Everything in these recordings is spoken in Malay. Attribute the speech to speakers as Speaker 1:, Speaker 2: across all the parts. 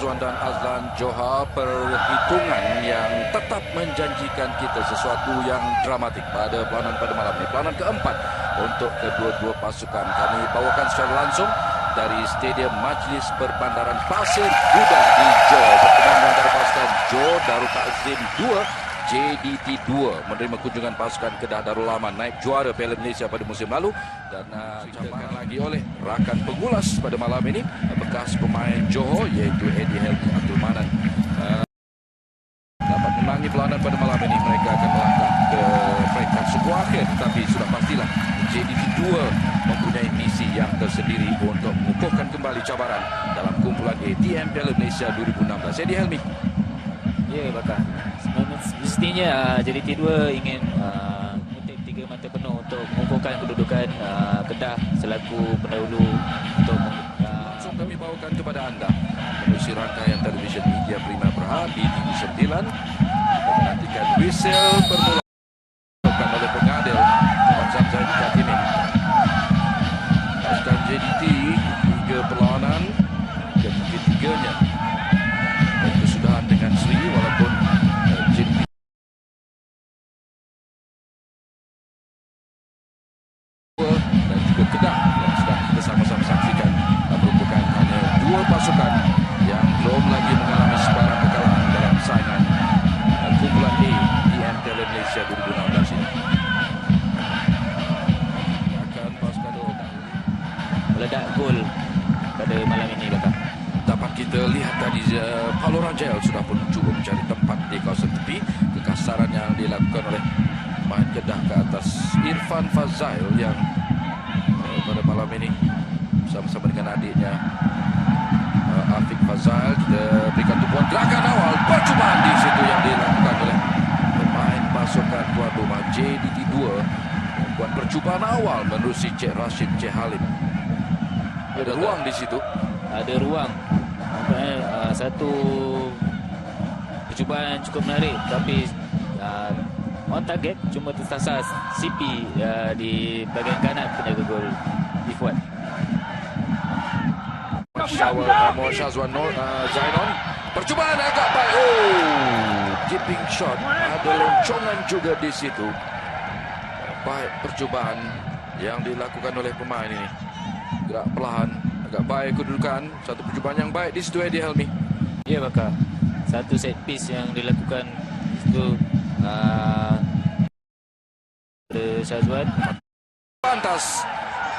Speaker 1: Syazwan dan Azlan Johar perhitungan yang tetap menjanjikan kita sesuatu yang dramatik pada pelanan pada malam ini. Pelanan keempat untuk kedua-dua pasukan. Kami bawakan secara langsung dari Stadium Majlis Perbandaran Pasir Gudang di Johor. Pertemuan antara pasukan Johor Darul Takzim 2 JDT 2 menerima kunjungan pasukan Kedah Darul Aman naik juara Piala Malaysia pada musim lalu. Dan uh, dicampakkan lagi oleh rakan pengulas pada malam ini bekas pemain Johor iaitu Eddie Helmi Abdul Manan. Uh, dapat menangi pelanan pada malam ini. Mereka akan melangkah ke peringkat suku akhir. Tetapi sudah pastilah JDT 2 mempunyai misi yang tersendiri untuk mengukuhkan kembali cabaran dalam kumpulan ATM Piala Malaysia 2016 Eddie Helmi
Speaker 2: Ya, bakal. Mestinya uh, JDT 2 ingin uh, tiga mata penuh untuk mengukuhkan kedudukan uh, Kedah selaku pendahulu untuk
Speaker 1: langsung kami bawakan kepada anda. Menerusi rangkaian televisyen media Prima Berhad di TV 9 menantikan whistle permulaan
Speaker 2: meledak gol pada malam ini bakal.
Speaker 1: dapat kita lihat tadi uh, Paulo Rangel sudah pun cuba mencari tempat di kawasan tepi. Kekasaran yang dilakukan oleh pemain Kedah ke atas Irfan Fazail yang uh, pada malam ini bersama-sama dengan adiknya uh, Afiq Fazail. Kita berikan tumpuan gerakan awal. Percubaan di situ yang dilakukan oleh pemain pasukan tuan rumah JDT 2 buat percubaan awal menerusi Cik Rashid Cik Halim ada ruang di situ?
Speaker 2: Ada ruang. Nampaknya uh, satu percubaan cukup menarik tapi uh, on target cuma tersasar CP uh, di bahagian kanan penjaga gol Ifwan.
Speaker 1: Syawal Amor Syazwan Nur uh, Zainon. Percubaan agak baik. Oh Dipping shot. Ada loncongan juga di situ. Baik percubaan Yang dilakukan oleh pemain ini Gerak perlahan Agak baik kedudukan. Satu percubaan yang baik di situ Eddie Helmi.
Speaker 2: Ya bakal. Satu set piece yang dilakukan itu uh, Syazwan.
Speaker 1: Pantas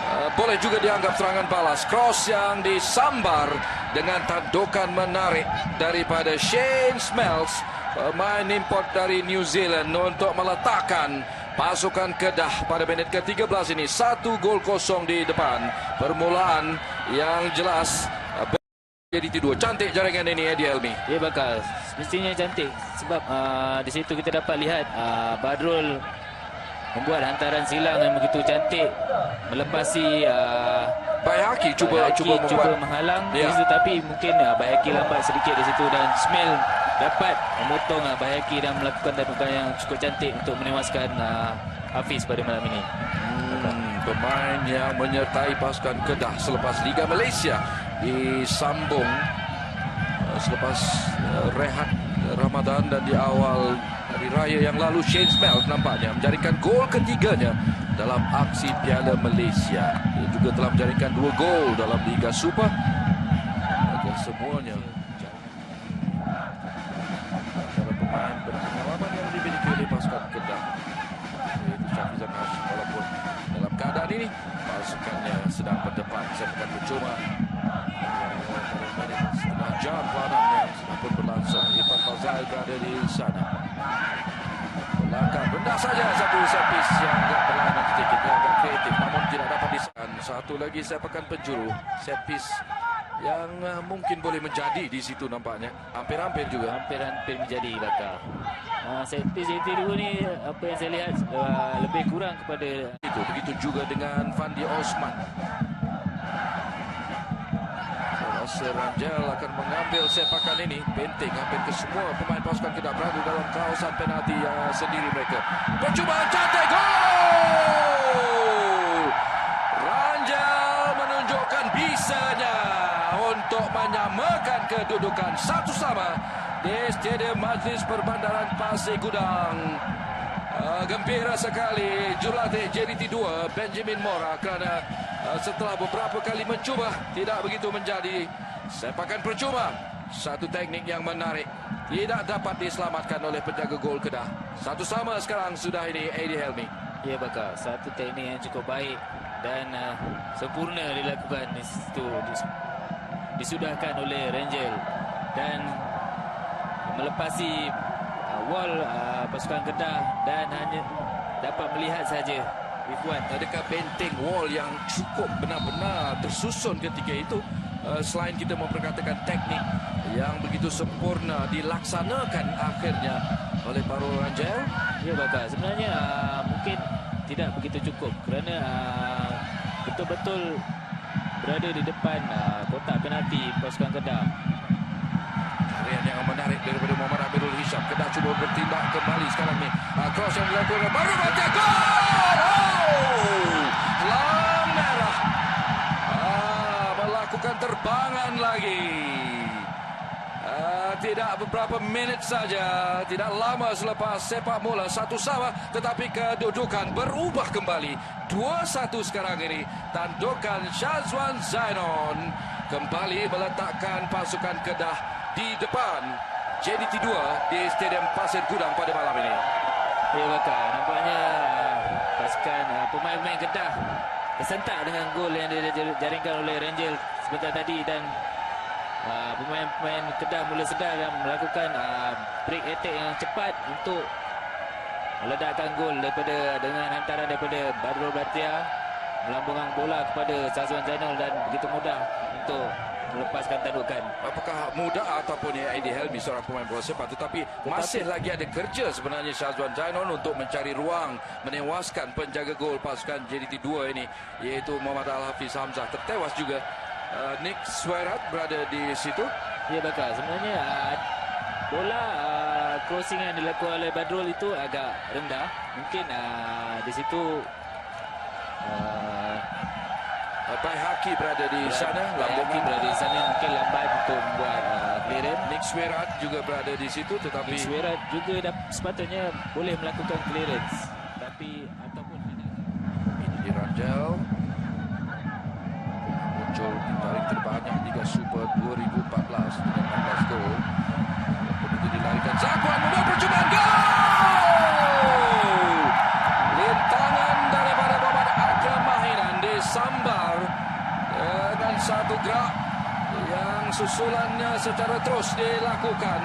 Speaker 1: uh, Boleh juga dianggap serangan balas. Cross yang disambar Dengan tandukan menarik Daripada Shane Smells Pemain import dari New Zealand Untuk meletakkan Pasukan Kedah pada minit ke-13 ini Satu gol kosong di depan Permulaan yang jelas jadi dua cantik jaringan ini Eddie Helmi.
Speaker 2: Ya bakal. Mestinya cantik sebab uh, di situ kita dapat lihat uh, Badrul membuat hantaran silang yang begitu cantik melepasi uh,
Speaker 1: Bayaki cuba
Speaker 2: Bayaki
Speaker 1: cuba
Speaker 2: cuba menghalang
Speaker 1: Ya.
Speaker 2: di situ tapi mungkin uh, Bayaki lambat sedikit di situ dan Smil dapat memotong uh, Bayaki dan melakukan tandukan yang cukup cantik untuk menewaskan uh, Hafiz pada malam ini.
Speaker 1: Hmm, pemain yang menyertai pasukan Kedah selepas Liga Malaysia disambung uh, selepas uh, rehat Ramadan dan di awal hari raya yang lalu Shane Smelt nampaknya menjaringkan gol ketiganya dalam aksi Piala Malaysia. Dia juga telah menjaringkan dua gol dalam Liga Super. Agar semuanya antara pemain berpengalaman yang dimiliki oleh pasukan Kedah yaitu Syafizan Hashim walaupun dalam keadaan ini pasukannya sedang berdepan saya akan percuma setengah jam pelanan yang sudah pun berlangsung Irfan Fazal berada di sana Melangkah rendah saja satu set piece yang agak berlainan sedikit yang agak kreatif namun tidak dapat disahan satu lagi saya akan penjuru set piece yang uh, mungkin boleh menjadi di situ nampaknya. Hampir-hampir juga.
Speaker 2: Hampir-hampir menjadi bakal. Uh, set piece JT dua ni apa yang saya lihat uh, lebih kurang kepada
Speaker 1: itu begitu juga dengan Fandi Osman. Rasa Ranjel akan mengambil sepakan ini. Penting hampir ke semua pemain pasukan Kedah berada dalam kawasan penalti uh, sendiri mereka. Percubaan cantik gol Ranjel menunjukkan bisanya untuk menyamakan kedudukan satu sama di Stadium Majlis Perbandaran Pasir Gudang. Uh, gembira sekali jurulatih JDT 2 Benjamin Mora kerana uh, setelah beberapa kali mencuba tidak begitu menjadi sepakan percuma. Satu teknik yang menarik tidak dapat diselamatkan oleh penjaga gol Kedah. Satu sama sekarang sudah ini Eddie Helmi.
Speaker 2: Ya bakal satu teknik yang cukup baik dan uh, sempurna dilakukan di situ dis, disudahkan oleh Rangel. Dan melepasi uh, wall uh, pasukan Kedah dan hanya dapat melihat saja. Ikhwan
Speaker 1: Adakah benteng wall yang cukup benar-benar tersusun ketika itu? Uh, selain kita memperkatakan teknik yang begitu sempurna dilaksanakan akhirnya oleh para Rangel?
Speaker 2: Ya bakal sebenarnya uh, mungkin tidak begitu cukup kerana uh, betul-betul berada di depan uh, kotak penalti pasukan Kedah.
Speaker 1: Tarian yang menarik daripada Muhammad Amirul Hisham. Kedah cuba bertindak kembali sekarang ni. Uh, cross yang dilakukan baru baca. Gol! Oh! Lam merah. Ah, melakukan terbangan lagi Ah, tidak beberapa minit saja, tidak lama selepas sepak bola satu sama, tetapi kedudukan berubah kembali. 2-1 sekarang ini. Tandukan Syazwan Zainon kembali meletakkan pasukan Kedah di depan JDT 2 di Stadium Pasir Gudang pada malam ini.
Speaker 2: Ya bakal nampaknya uh, pasukan uh, pemain-pemain Kedah tersentak dengan gol yang dijaringkan oleh Rangel sebentar tadi dan uh, pemain-pemain Kedah mula sedar dan melakukan uh, break attack yang cepat untuk meledakkan gol daripada dengan hantaran daripada Badrul Batia melambungkan bola kepada Sazwan Zainal dan begitu mudah untuk melepaskan tandukan.
Speaker 1: Apakah mudah ataupun ya Eddie Helmi seorang pemain bola sepak tetapi, masih lagi ada kerja sebenarnya Syazwan Zainon untuk mencari ruang menewaskan penjaga gol pasukan JDT 2 ini iaitu Muhammad Al-Hafiz Hamzah tertewas juga uh, Nick Swerat berada di situ
Speaker 2: Ya bakal sebenarnya uh, bola uh, crossing yang dilakukan oleh Badrul itu agak rendah. Mungkin uh, di situ uh,
Speaker 1: Pai Haki berada di sana
Speaker 2: Lambungi
Speaker 1: lambungan
Speaker 2: berada di sana mungkin lambat untuk membuat uh, clearance.
Speaker 1: Nick Swerat juga berada di situ tetapi
Speaker 2: Suara juga dah, sepatutnya boleh melakukan clearance. Tapi ataupun tidak.
Speaker 1: ini di Ranjel muncul tarik terbanyak Liga Super 2014 dengan 16 gol. Walaupun itu dilarikan Zakwan membuat percubaan gol! Lintangan daripada Muhammad Akram Mahinan disambar dengan satu gerak yang susulannya secara terus dilakukan.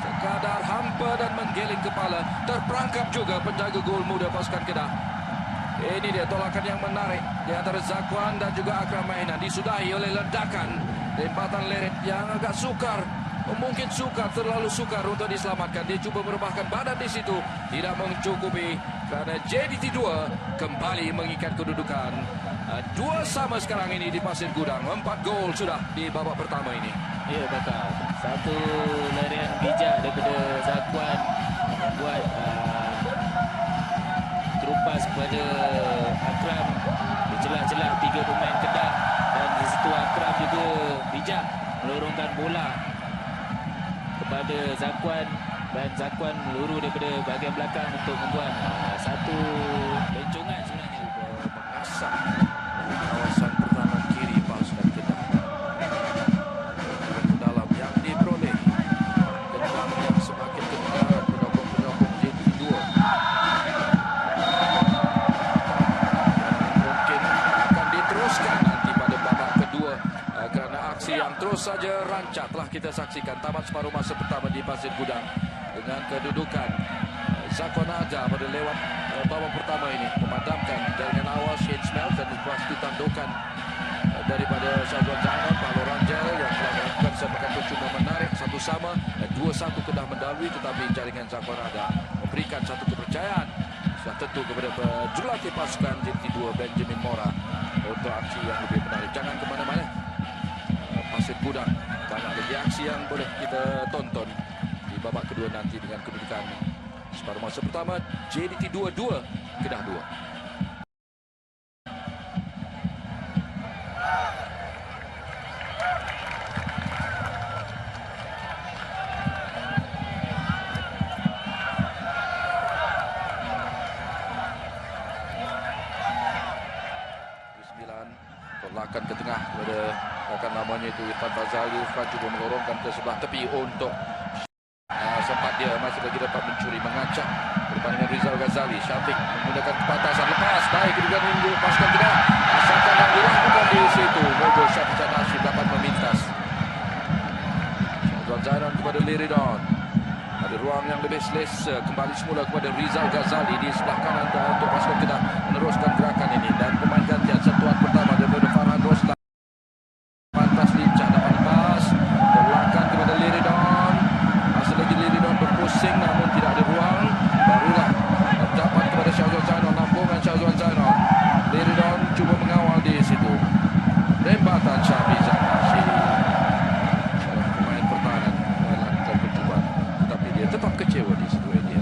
Speaker 1: Sekadar hampa dan menggeling kepala terperangkap juga penjaga gol muda pasukan Kedah ini dia tolakan yang menarik di antara Zakwan dan juga Akram Mainan disudahi oleh ledakan lempatan leret yang agak sukar. Mungkin sukar, terlalu sukar untuk diselamatkan. Dia cuba merebahkan badan di situ. Tidak mencukupi kerana JDT 2 kembali mengikat kedudukan. Ah, Dua sama sekarang ini di Pasir Gudang. Empat gol sudah di babak pertama ini.
Speaker 2: Ya bakal. Satu larian bijak daripada Zakwan membuat uh, terupas kepada Akram di celah-celah tiga pemain Kedah dan di situ Akram juga bijak melorongkan bola kepada Zakwan. Dan Zakwan meluru daripada bahagian belakang untuk membuat uh, satu lencongan sebenarnya.
Speaker 1: Mengasah saja rancak telah kita saksikan. Tamat separuh masa pertama di Pasir Gudang. Dengan kedudukan uh, Zakon Aja pada lewat uh, babak pertama ini. Memadamkan jaringan awal Shane Smelt dan lepas itu tandukan uh, daripada Syazwan Zainal Paulo Rangel yang telah melakukan sepakan percuma menarik satu sama. Dua satu Kedah mendalui tetapi jaringan Zakon Aja memberikan satu kepercayaan. Sudah tentu kepada jurulatih pasukan JT2 Benjamin Mora untuk aksi yang lebih menarik. Jangan ke mana-mana. Pasir Gudang. Banyak lagi aksi yang boleh kita tonton di babak kedua nanti dengan kedudukan separuh masa pertama JDT 2-2 Kedah 2. letakkan ke tengah kepada akan namanya itu Irfan Fazali Irfan melorongkan ke sebelah tepi untuk uh, sempat dia masih lagi dapat mencuri mengacak berbanding dengan Rizal Ghazali. Syafiq menggunakan kepatasan lepas baik juga minggu lepaskan tidak. Asalkan yang dilakukan di situ Mogo Syafiq Nasir dapat memintas. Syazwan Zairan kepada Liridon ada ruang yang lebih selesa. Kembali semula kepada Rizal Ghazali di sebelah kanan untuk pasukan Kedah meneruskan gerakan ini. Dan pemain gantian sentuhan pertama daripada Farhan Roslan pantas lincah dapat lepas berlakan kepada Liridon masih lagi Liridon berpusing namun tidak ada ruang barulah dapat kepada Syazwan Zainon lampungan Syazwan Zainon Liridon cuba mengawal di situ rembatan Syafi Zanashi seorang pemain pertahanan melakukan percubaan tetapi dia tetap kecewa di situ ini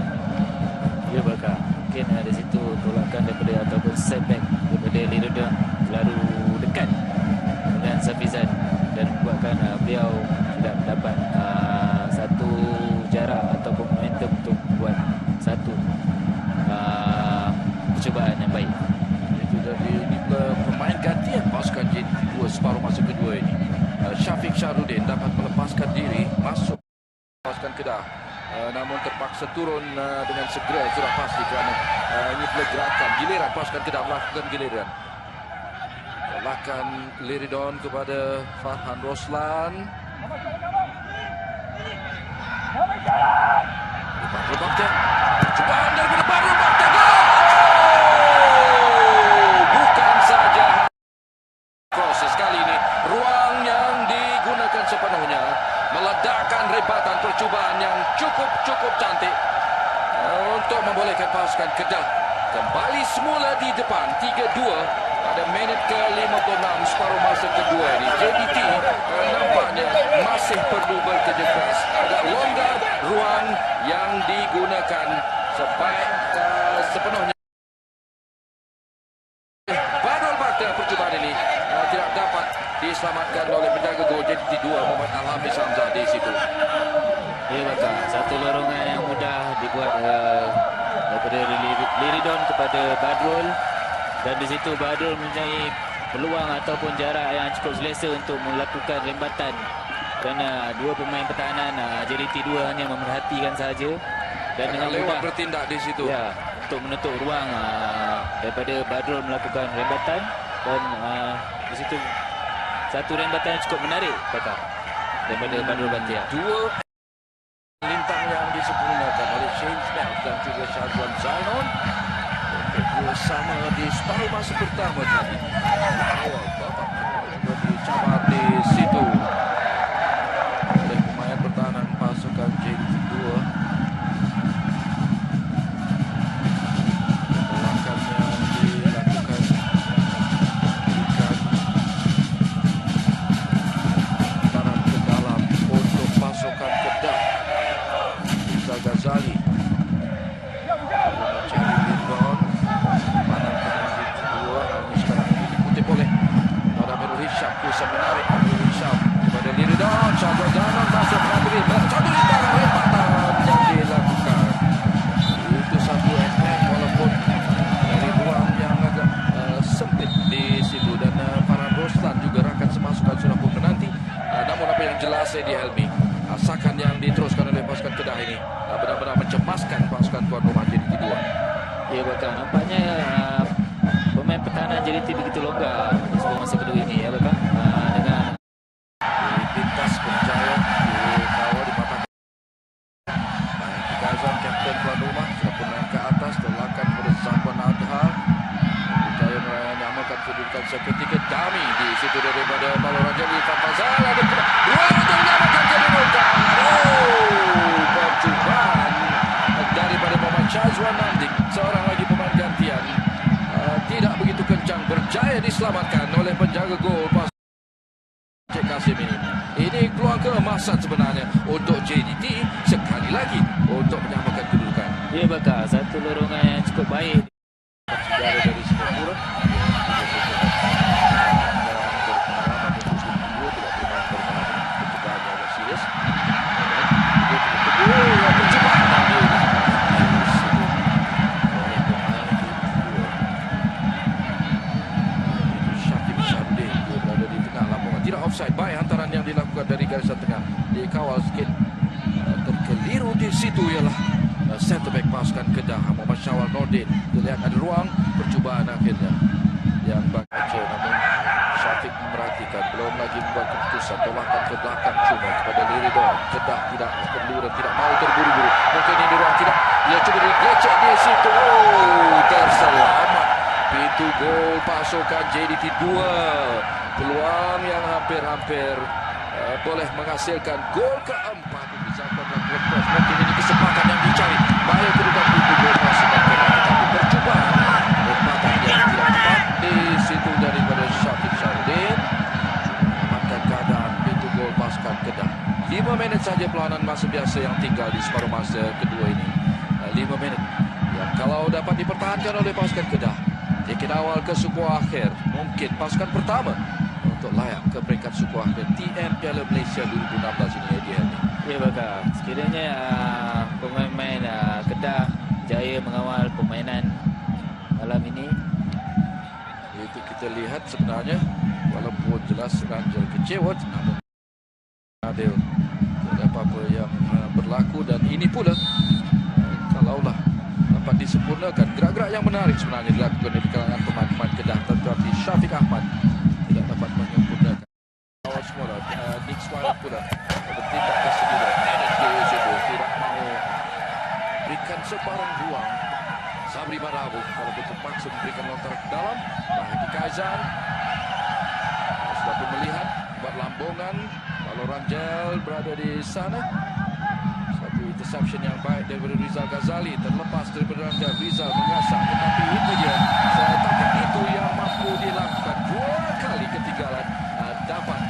Speaker 2: Ya bakal Mungkin ada situ tolakan daripada Ataupun setback Lirodon Terlalu dekat Dengan Safizan Dan membuatkan uh, beliau Tidak mendapat uh, Satu jarak Ataupun momentum Untuk buat Satu uh, Percubaan yang baik
Speaker 1: Itu dari ini pemain gantian pasukan JDT 2 separuh masa kedua ini. Uh, Syafiq Syarudin dapat melepaskan diri masuk pasukan Kedah. Uh, namun terpaksa turun uh, dengan segera sudah pasti kerana uh, ini pula gerakan giliran pasukan Kedah melakukan giliran. Tolakan Liridon kepada Farhan Roslan. Badrul Bakhtiar. Percubaan daripada Badrul Bakhtiar. Gol! Bukan saja proses kali ini ruang yang digunakan sepenuhnya meledakkan rebatan percubaan yang cukup-cukup cantik eh, untuk membolehkan pasukan Kedah kembali semula di depan 3-2 pada minit ke-56 separuh masa kedua ini JDT eh, nampaknya masih perlu bekerja keras agak longgar ruang yang digunakan sebaik uh, sepenuhnya. Badrul Bakhtiar percubaan ini uh, tidak dapat diselamatkan oleh penjaga gol. JDT 2 Muhammad Al-Hafiz Hamzah di situ.
Speaker 2: Ya bakal Satu lorongan yang mudah Dibuat uh, Daripada Lir- Liridon kepada Badrul. Dan di situ Badrul mempunyai Peluang ataupun jarak yang cukup selesa Untuk melakukan rembatan. Kerana dua pemain pertahanan uh, JDT 2 hanya memerhatikan sahaja. Dan dengan mudah
Speaker 1: bertindak di situ.
Speaker 2: Ya, untuk menutup ruang uh, daripada Badrul melakukan rembatan dan uh, di situ satu rembatan yang cukup menarik Bakar daripada Badrul Batia.
Speaker 1: Dua lintang yang disempurnakan oleh Shane Smith dan juga Syazwan Zainon. Untuk dua sama di separuh masa pertama tadi. Awal Rizal
Speaker 2: pertahanan JDT begitu longgar di sebuah masa kedua ini ya Bakar. Uh, dengan
Speaker 1: di pintas berjaya dikawal dipatahkan Main Gazan kapten tuan rumah sudah pun naik ke atas tolakan kepada Zakwan Adha berjaya menyamakan kedudukan seketika Dami di situ daripada Paulo Rajali Fatazal ada pula dua untuk menyamakan kedudukan oh percubaan daripada Muhammad Syazwan Nandik seorang lagi pemain gantian uh, tidak begitu kencang berjaya diselamatkan oleh penjaga gol pas Cik Kasim ini. Ini peluang keemasan sebenarnya untuk JDT sekali lagi untuk menyamakan kedudukan.
Speaker 2: ya Bakar, satu lorongan yang cukup baik
Speaker 1: Syawal Nordin. Kita lihat ada ruang percubaan akhirnya yang baca namun Syafiq merhatikan belum lagi membuat keputusan. Tolakkan ke belakang cuma kepada Liridon Kedah tidak perlu dan tidak mahu terburu-buru. Mungkin ini ruang tidak. Dia cuba dilecek di situ. Oh terselamat. Pintu gol pasukan JDT 2 peluang yang hampir-hampir uh, boleh menghasilkan gol keempat. Cross mungkin ini kesempatan yang dicari baik kedudukan pintu gol tetapi percubaan lompatan yang tidak tepat di situ daripada Syafiq Syarudin amankan keadaan pintu gol pasukan Kedah 5 minit saja pelawanan masa biasa yang tinggal di separuh masa kedua ini. 5 minit yang kalau dapat dipertahankan oleh pasukan Kedah tiket awal ke suku akhir. Mungkin pasukan pertama untuk layak ke peringkat suku akhir TM Piala Malaysia 2016 ini Helmi
Speaker 2: Ya bakal. Sekiranya uh, pemain-pemain uh, Kedah jaya mengawal permainan malam ini.
Speaker 1: itu kita lihat sebenarnya walaupun jelas Ranjel kecewa namun adil tidak apa-apa yang uh, berlaku dan ini pula uh, kalaulah dapat disempurnakan gerak-gerak yang menarik sebenarnya dilakukan di kalangan pemain-pemain Kedah tetapi Syafiq Ahmad tidak dapat menyempurnakan awal semula uh, Nick Suarez pula bertindak ke sendiri di situ tidak mahu berikan sebarang ruang Sabri Barabu kalau betul terpaksa memberikan lontar ke dalam Mahdi Kaizan sudah pun melihat buat lambungan kalau Ranjel berada di sana satu interception yang baik daripada Rizal Ghazali terlepas daripada Ranjel Rizal mengasah tetapi itu dia. Saya itu yang mampu dilakukan. Dua kali ketinggalan uh, dapat.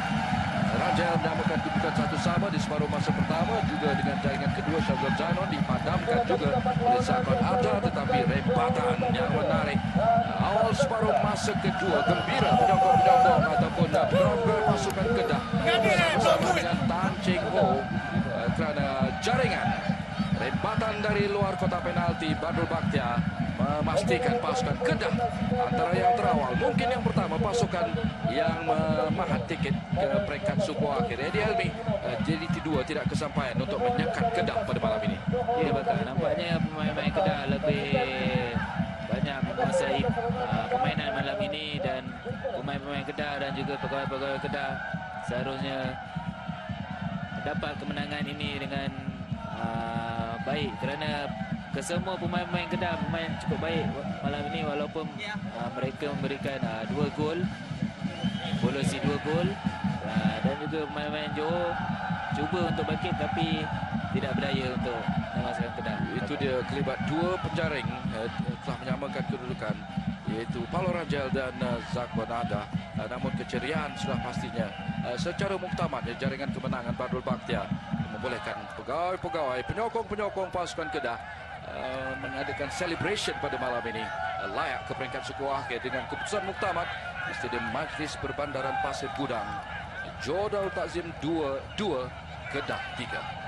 Speaker 1: Ranjel menamakan kedudukan satu sama di separuh masa pertama juga dengan jaringan kedua Syazul Jainon dipadamkan juga oleh Zakon Ada tetapi rempatan yang menarik. Uh, awal separuh masa kedua gembira penyokong-penyokong ataupun uh, penonton pasukan Kedah bersama dengan Tan Cheng Ho uh, kerana jaringan rempatan dari luar kotak penalti Badrul Bakhtia memastikan pasukan Kedah antara yang terawal. Mungkin yang pertama pasukan yang memahat tiket ke peringkat suku akhir. Eddie Helmi uh, JDT 2 tidak kesampaian untuk menyekat Kedah pada malam ini.
Speaker 2: Ya bakal. Nampaknya pemain-pemain Kedah lebih banyak menguasai uh, permainan malam ini dan pemain-pemain Kedah dan juga pegawai-pegawai Kedah seharusnya dapat kemenangan ini dengan uh, baik kerana kesemua pemain-pemain Kedah bermain cukup baik malam ini walaupun uh, mereka memberikan uh, dua gol. Bolosi dua gol. Uh, dan juga pemain-pemain Johor cuba untuk bangkit tapi tidak berdaya untuk memasukkan Kedah
Speaker 1: Itu dia kelibat dua penjaring eh, telah menyamakan kedudukan iaitu Paulo Rangel dan uh, Zakwan Ada. Uh, namun keceriaan sudah pastinya uh, secara muktamad ya, jaringan kemenangan Badrul Bakhtia membolehkan pegawai-pegawai penyokong-penyokong pasukan Kedah uh, mengadakan celebration pada malam ini layak ke peringkat suku akhir dengan keputusan muktamad di Stadium Majlis Perbandaran Pasir Gudang. Jodal Takzim 2-2 Kedah 3.